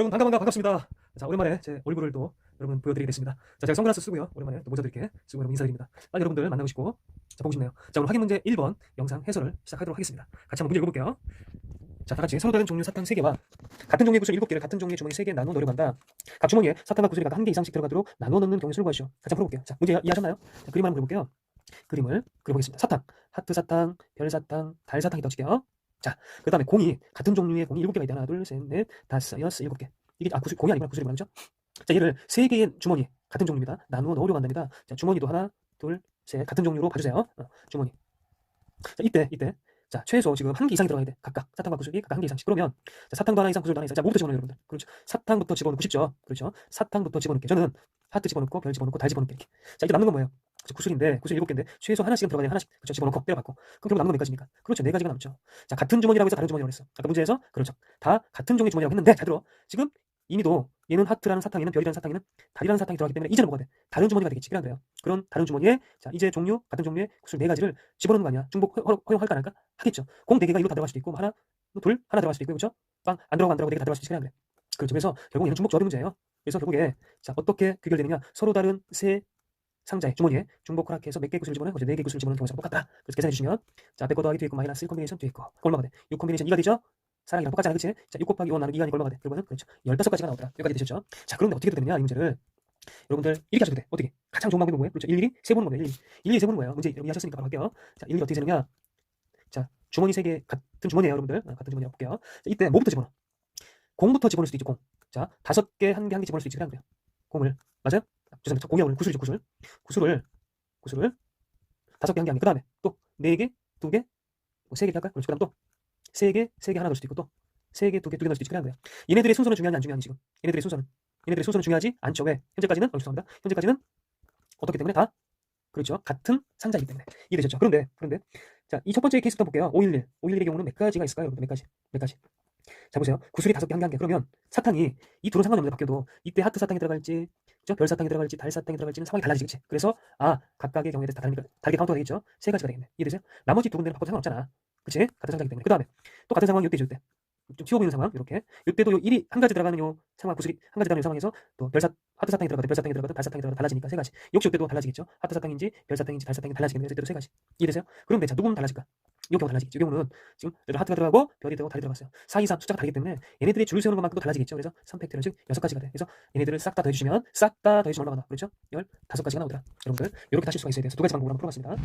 여러분 반가 반가 반갑습니다. 자 오랜만에 제 얼굴을 또 여러분 보여드리게 됐습니다. 자 제가 선글라스 쓰고요. 오랜만에 또 모자도 이렇게 쓰고 여러분 인사드립니다. 빨리 여러분들 만나고 싶고 자 보고 싶네요. 자 오늘 확인 문제 1번 영상 해설을 시작하도록 하겠습니다. 같이 한번 문제 읽어볼게요. 자 다같이 서로 다른 종류 사탕 3개와 같은 종류의 구슬 7개를 같은 종류의 주머니 3개 나눠 넣으려고 한다. 각 주머니에 사탕과 구슬이 각각 한 개 이상씩 들어가도록 나눠 넣는 경우의 수를 구하시오. 같이 한번 풀어볼게요. 자 문제 이해- 이해하셨나요? 자, 그림 한번 그려볼게요. 그림을 그려보겠습니다. 사탕, 하트 사탕, 별 사탕, 달 사탕이 덧칠게요. 자, 그 다음에 공이 같은 종류의 공이 7개가 있다. 하나, 둘, 셋, 넷, 다섯, 여섯, 일곱 개. 이게 아 구슬 공이 아니구나 구슬이 말이죠. 자, 얘를 세 개의 주머니 같은 종류입니다. 나누어 넣으려고 한답니다. 자, 주머니도 하나, 둘, 셋 같은 종류로 봐주세요. 어, 주머니. 자, 이때 이때 자, 최소 지금 한 개 이상이 들어가야 돼. 각각 사탕과 구슬이 각각 한 개 이상씩. 그러면 자, 사탕도 하나 이상, 구슬도 하나 이상. 자, 뭐부터 집어넣어요, 여러분들? 그렇죠. 사탕부터 집어넣고 싶죠. 그렇죠. 사탕부터 집어넣게. 저는 하트 집어넣고 별 집어넣고 달 집어넣게 이렇게. 자, 이제 남는 건 뭐예요? 구슬인데 구슬 일곱 개인데 최소 하나씩은 들어가야 하나씩 그렇죠. 집어넣고 때려박고. 그럼 결국 건몇 가지입니까? 그렇죠. 네 가지가 남죠. 자, 같은 주머니라고 해서 다른 주머니라고 했어. 아까 문제에서 그렇죠. 다 같은 종의 주머니라고 했는데 잘 들어. 지금 이미도 얘는 하트라는 사탕, 얘는 별이라는 사탕, 얘는 달이라는 사탕이 들어가기 때문에 이제는 뭐가 돼? 다른 주머니가 되겠지. 그래야 돼요. 그런 다른 주머니에 자 이제 종류 같은 종류의 구슬 네 가지를 집어넣는 거 아니야? 중복 허용할까 안 할까? 하겠죠. 공 네 개가 이로 다 들어갈 수도 있고 하나, 둘 하나 들어갈 수도 있고 그렇죠? 빵 안 들어가고 안 들어가고 네개다 들어갈 수도 있으니까 그래. 그렇죠. 그래서 결국 얘는 중복 조합의 문제예요. 그래서 결국에 자 어떻게 귀결되느냐? 서로 다른 세 상자의 주머니에 중복 허락해서 몇 개 구슬 집어넣는 거죠. 네개 구슬 집어넣는 경우가 똑같다. 그래서 계산해 주시면 자 앞에 거 더하기 뒤에 거 마이너스 1 콤비네이션 뒤에 거 그거 얼마가 돼? 6 콤비네이션 2가 되죠? 사랑이랑 똑같잖아, 그치? 자, 6 곱하기 5 나누기 2가 얼마가 돼? 결국은 그렇죠. 15가지가 나오더라. 여기까지 되셨죠? 자, 그런데 어떻게 되느냐, 이 문제를. 여러분들, 이렇게 하셔도 돼. 어떻게? 가장 좋은 방법이 뭐예요? 그렇죠. 일일이 세보는 겁니다. 일일이. 일일이 세보는 거예요. 문제 여러분 이해하셨으니까 바로 할게요. 자, 일일이 어떻게 세느냐? 자, 주머니 세 개, 같은 주머니에요, 여러분들. 아, 같은 주머니에 볼게요. 자, 이때 뭐부터 집어넣어? 공부터 집어넣을 수도 있죠, 공. 자, 다섯 개, 한 개, 한 개 집어넣을 수 있지. 안 그래요? 공을. 맞아요? 아, 죄송합니다. 공이 구슬이죠, 구슬. 구슬을, 구슬을 다섯 개, 한 개, 한 개. 그 다음에 또 네 개, 두 개, 뭐세 개 할까요? 그렇죠. 그 다음 또 세 개, 세 개 하나 넣을 수도 있고 또 세 개, 두 개, 두 개 넣을 수도. 그래, 안 그래요? 얘네들의 순서는 중요하지 안 중요하니 지금? 얘네들의 순서는 얘네들의 순서는 중요하지 않죠. 왜? 현재까지는 어, 죄송합니다. 현재까지는 어떻기 때문에 다 그렇죠. 같은 상자이기 때문에 이해되셨죠? 그런데 그런데 자, 이 첫 번째 케이스 한번 볼게요. 511. 511의 경우는 몇 가지가 있을까요? 여러분들 몇 가지? 몇 가지? 자 보세요. 구슬이 다섯 개, 한 개, 한 개. 그러면 사탕이 이 둘은 상관이 없는데 바뀌어도 이때 하트 사탕이 들어갈지, 그죠? 별 사탕이 들어갈지, 달 사탕이 들어갈지는 상황이 달라지지, 그치? 그래서 아 각각의 경우에 다 다르니까 다르게 카운터가 되겠죠? 세 가지가 되겠네. 이해되세요? 나머지 두 군데는 바꿔도 상관없잖아. 그치? 같은 상자이기 때문에. 그 다음에 또 같은 상황이 이때 이때 좀 튀어 보이는 상황 이렇게 이때도 요 1이 한 가지 들어가는 요 상황 구슬이 한 가지 들어가는 상황에서 또 별사 하트 사탕이 들어가든 별 사탕이 들어가든 달 사탕이 들어가든 달라지니까 세 가지 역시 이때도 달라지겠죠 하트 사탕인지 별 사탕인지 달 사탕인지 달라지겠네요 그래서 이때도 세 가지 이해되세요? 그런데 자 누구는 달라질까? 이 경우 달라지겠죠 이 경우는 지금 하트가 들어가고 별이 들어가고 달이 들어갔어요. 4, 2, 3 숫자가 다르기 때문에 얘네들이 줄을 세우는 것만큼도 달라지겠죠. 그래서 3팩트는 즉 여섯 가지가 돼. 그래서 얘네들을 싹 다 더해주시면 싹 다 더해주시면 얼마가 나 그렇죠? 15가지가 나오더라 여러분들 이렇게 하실 수가 있어야 돼서 두 가지 방법으로 한번 풀어봤습니다